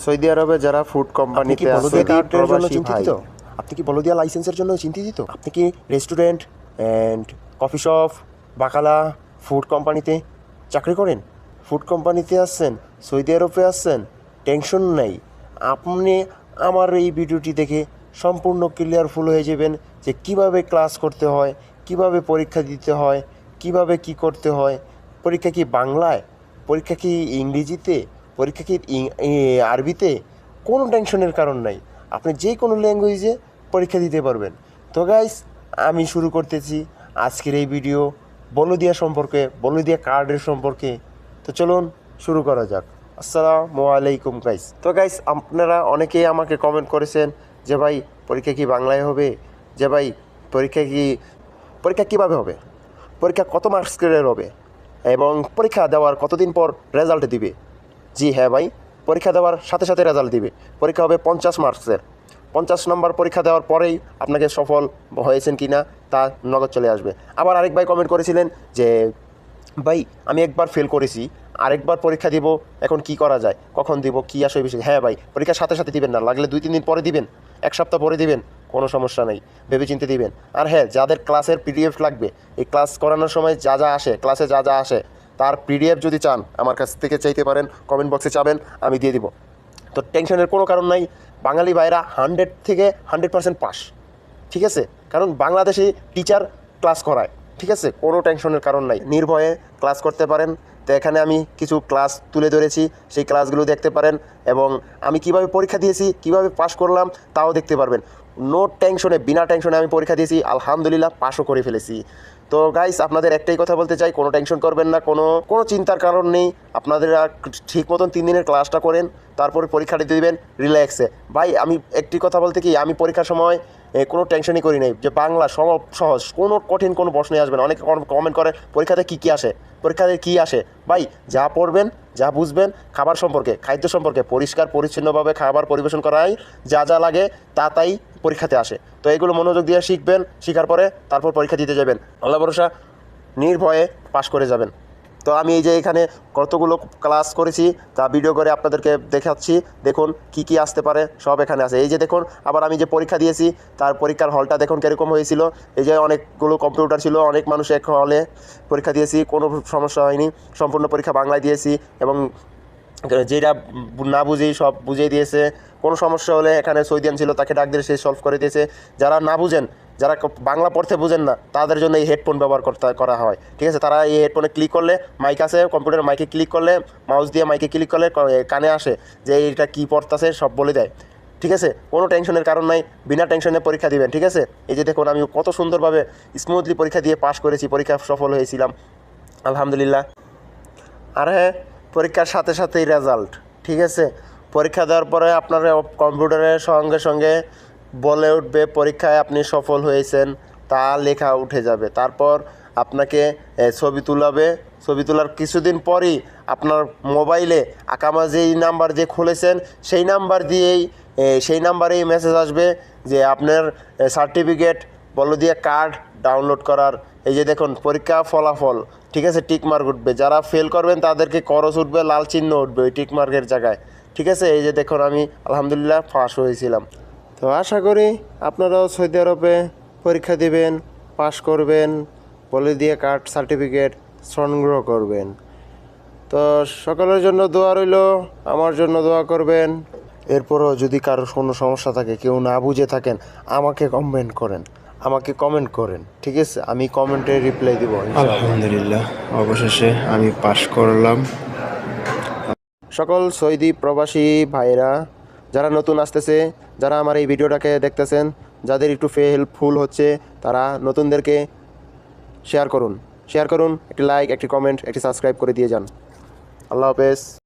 Saudi আরবে যারা food কোম্পানিতে আছে প্রবাসী ভাই। আপনি কি বলদিয়া লাইসেন্সের জন্য চিন্তিত? আপনি কি রেস্টুরেন্ট অ্যান্ড কফি শপ বাকালা ফুড কোম্পানিতে চাকরি করেন? ফুড কোম্পানিতে আসছেন সৌদি আরবে আসছেন টেনশন নাই। আপনি আমার এই ভিডিওটি দেখে সম্পূর্ণ ক্লিয়ারফুল হয়ে যাবেন যে কীভাবে ক্লাস করতে হয় কীভাবে পরীক্ষা দিতে হয় কীভাবে কি করতে হয়। পরীক্ষা কি বাংলায়? পরীক্ষা কি ইংরেজিতে? পরীক্ষা কি আরবিতে? কোনো টেনশনের কারণ নাই। আপনি যে কোনো ল্যাঙ্গুয়েজে পরীক্ষা দিতে পারবেন। তো গাইস আমি শুরু করতেছি আজকের এই ভিডিও বলদিয়া সম্পর্কে, বলদিয়া কার্ডের সম্পর্কে। তো চলুন শুরু করা যাক। আসসালামু আলাইকুম গাইস তো গাইস আপনারা অনেকেই আমাকে কমেন্ট করেছেন যে ভাই, পরীক্ষা কি বাংলায় হবে? যে ভাই, পরীক্ষা কি, পরীক্ষা কীভাবে হবে? পরীক্ষা কত মার্কস মার্কসের হবে? এবং পরীক্ষা দেওয়ার কতদিন পর রেজাল্ট দিবে? জি হ্যাঁ ভাই, পরীক্ষা দেওয়ার সাথে সাথে রেজাল্ট দিবে। পরীক্ষা হবে পঞ্চাশ মার্কসের। পঞ্চাশ নম্বর পরীক্ষা দেওয়ার পরেই আপনাকে সফল হয়েছেন কি না তা নগদ চলে আসবে। আবার আরেক ভাই কমেন্ট করেছিলেন যে, ভাই, আমি একবার ফেল করেছি, আরেকবার পরীক্ষা দিব, এখন কি করা যায়? কখন দিব, কি আসে বিষয়? হ্যাঁ ভাই, পরীক্ষার সাথে সাথে দিবেন না, লাগলে দুই, তিন দিন পরে দিবেন, এক সপ্তাহ পরে দিবেন, কোনো সমস্যা নেই ভেবে চিন্তে দিবেন। আর হ্যাঁ যাদের ক্লাসের পিডিএফ লাগবে, এই ক্লাস করানোর সময় যা যা আসে ক্লাসে যা যা আসে তার পিডিএফ যদি চান আমার কাছ থেকে চাইতে পারেন কমেন্ট বক্সে চাবেন আমি দিয়ে দিব। তো টেনশনের কোনো কারণ নাই, বাঙালি ভাইরা হান্ড্রেড থেকে হান্ড্রেড পার্সেন্ট পাস, ঠিক আছে? কারণ বাংলাদেশি টিচার ক্লাস করায়, ঠিক আছে? কোনো টেনশনের কারণ নাই, নির্ভয়ে ক্লাস করতে পারেন। তো এখানে আমি কিছু ক্লাস তুলে ধরেছি, সেই ক্লাসগুলো দেখতে পারেন এবং আমি কীভাবে পরীক্ষা দিয়েছি, কীভাবে পাশ করলাম, তাও দেখতে পারবেন। নো টেনশনে বিনা টেনশনে আমি পরীক্ষা দিয়েছি, আলহামদুলিল্লাহ পাশও করে ফেলেছি। তো গাইস আপনাদের একটাই কথা বলতে চাই, কোনো টেনশন করবেন না, কোনো কোনো চিন্তার কারণ নেই। আপনাদের ঠিক মতন তিন দিনের ক্লাসটা করেন, তারপরে পরীক্ষাটা দিয়ে দেবেন রিল্যাক্সে ভাই, আমি একটি কথা বলতে কি, আমি পরীক্ষার সময় কোনো টেনশনই করি নাই। যে বাংলা সম, সহজ, কোনো কঠিন কোনো প্রশ্নই আসবে না। অনেকে কমেন্ট করে, পরীক্ষাতে কী কী আসে? পরীক্ষাতে কী আসে? ভাই, যা পড়বেন, যা বুঝবেন, খাবার সম্পর্কে, খাদ্য সম্পর্কে, পরিষ্কার, পরিচ্ছন্নভাবে খাবার পরিবেশন করাই যা যা লাগে, তা, তাই পরীক্ষাতে আসে। তো এগুলো মনোযোগ দিয়ে শিখবেন, শেখার পরে তারপর পরীক্ষা দিতে যাবেন। আল্লাহ ভরসা, নির্ভয়ে পাশ করে যাবেন। তো আমি এই যে এখানে কতগুলো ক্লাস করেছি, তা ভিডিও করে আপনাদেরকে দেখাচ্ছি। দেখুন কি কি আসতে পারে, সব এখানে আছে। এই যে দেখুন, আবার আমি যে পরীক্ষা দিয়েছি, তার পরীক্ষার হলটা দেখুন কীরকম হয়েছিল। এই যে অনেকগুলো কম্পিউটার ছিল, অনেক মানুষ এক হলে পরীক্ষা দিয়েছি, কোনো সমস্যা হয়নি। সম্পূর্ণ পরীক্ষা বাংলায় দিয়েছি এবং যেটা না বুঝি সব বুঝিয়ে দিয়েছে। কোনো সমস্যা হলে এখানে সৈদিয়ান ছিল, তাকে ডাক দিয়ে সে সলভ করে দিয়েছে। যারা না বুঝেন, যারা বাংলা পড়তে বুঝেন না, তাদের জন্য এই হেডফোন ব্যবহার করতে করা হয়। ঠিক আছে, তারা এই হেডফোনে ক্লিক করলে মাইক আছে কম্পিউটার মাইকে ক্লিক করলে মাউস দিয়ে মাইকে ক্লিক করলে কানে আসে যে এইটা কী পড়তেছে, সব বলে দেয়। ঠিক আছে, কোনো টেনশনের কারণ নাই, বিনা টেনশনে পরীক্ষা দিবেন, ঠিক আছে? এই যে দেখুন, আমি কত সুন্দরভাবে স্মুথলি পরীক্ষা দিয়ে পাশ করেছি, পরীক্ষা সফল হয়েছিলাম। আলহামদুলিল্লাহ। আর হ্যাঁ পরীক্ষার সাথে সাথেই রেজাল্ট ঠিক আছে? পরীক্ষা দেওয়ার পরে আপনার কম্পিউটারের সঙ্গে সঙ্গে বলে উঠবে পরীক্ষায় আপনি সফল হয়েছেন, তা লেখা উঠে যাবে। তারপর আপনাকে ছবি তুলাবে। ছবি তোলার কিছুদিন পরই আপনার মোবাইলে আকামা যেই নাম্বার যে খুলেছেন, সেই নাম্বার দিয়েই সেই নাম্বারেই মেসেজ আসবে যে আপনার সার্টিফিকেট বলো দিয়ে কার্ড ডাউনলোড করার, এই যে দেখুন, পরীক্ষা ফলাফল, ঠিক আছে টিকমার্ক উঠবে। যারা ফেল করবেন, তাদেরকে করস উঠবে, লাল চিহ্ন উঠবে ওই টিকমার্কের জায়গায়, ঠিক আছে? এই যে দেখুন, আমি আলহামদুলিল্লাহ ফাঁস হয়েছিলাম। তো আশা করি আপনারাও সৌদি আরবে পরীক্ষা দিবেন পাশ করবেন, বলে দিয়ে কার্ড সার্টিফিকেট সংগ্রহ করবেন। তো সকলের জন্য দোয়া রইল, আমার জন্য দোয়া করবেন। এরপরও যদি কারোর কোনো সমস্যা থাকে, কেউ না বুঝে থাকেন, আমাকে কমেন্ট করেন। আমাকে কমেন্ট করেন ঠিক আছে? আমি কমেন্টে রিপ্লাই দিব। আলহামদুলিল্লাহ অবশেষে আমি পাশ করলাম। সকল সৌদি প্রবাসী ভাইরা যারা নতুন আসতেছে যারা আমার এই ভিডিওটাকে দেখতেছেন যাদের একটু ফে হেল্পফুল হচ্ছে তারা নতুনদেরকে শেয়ার করুন। শেয়ার করুন একটি লাইক একটি কমেন্ট একটি সাবস্ক্রাইব করে দিয়ে যান। আল্লাহ হাফেজ।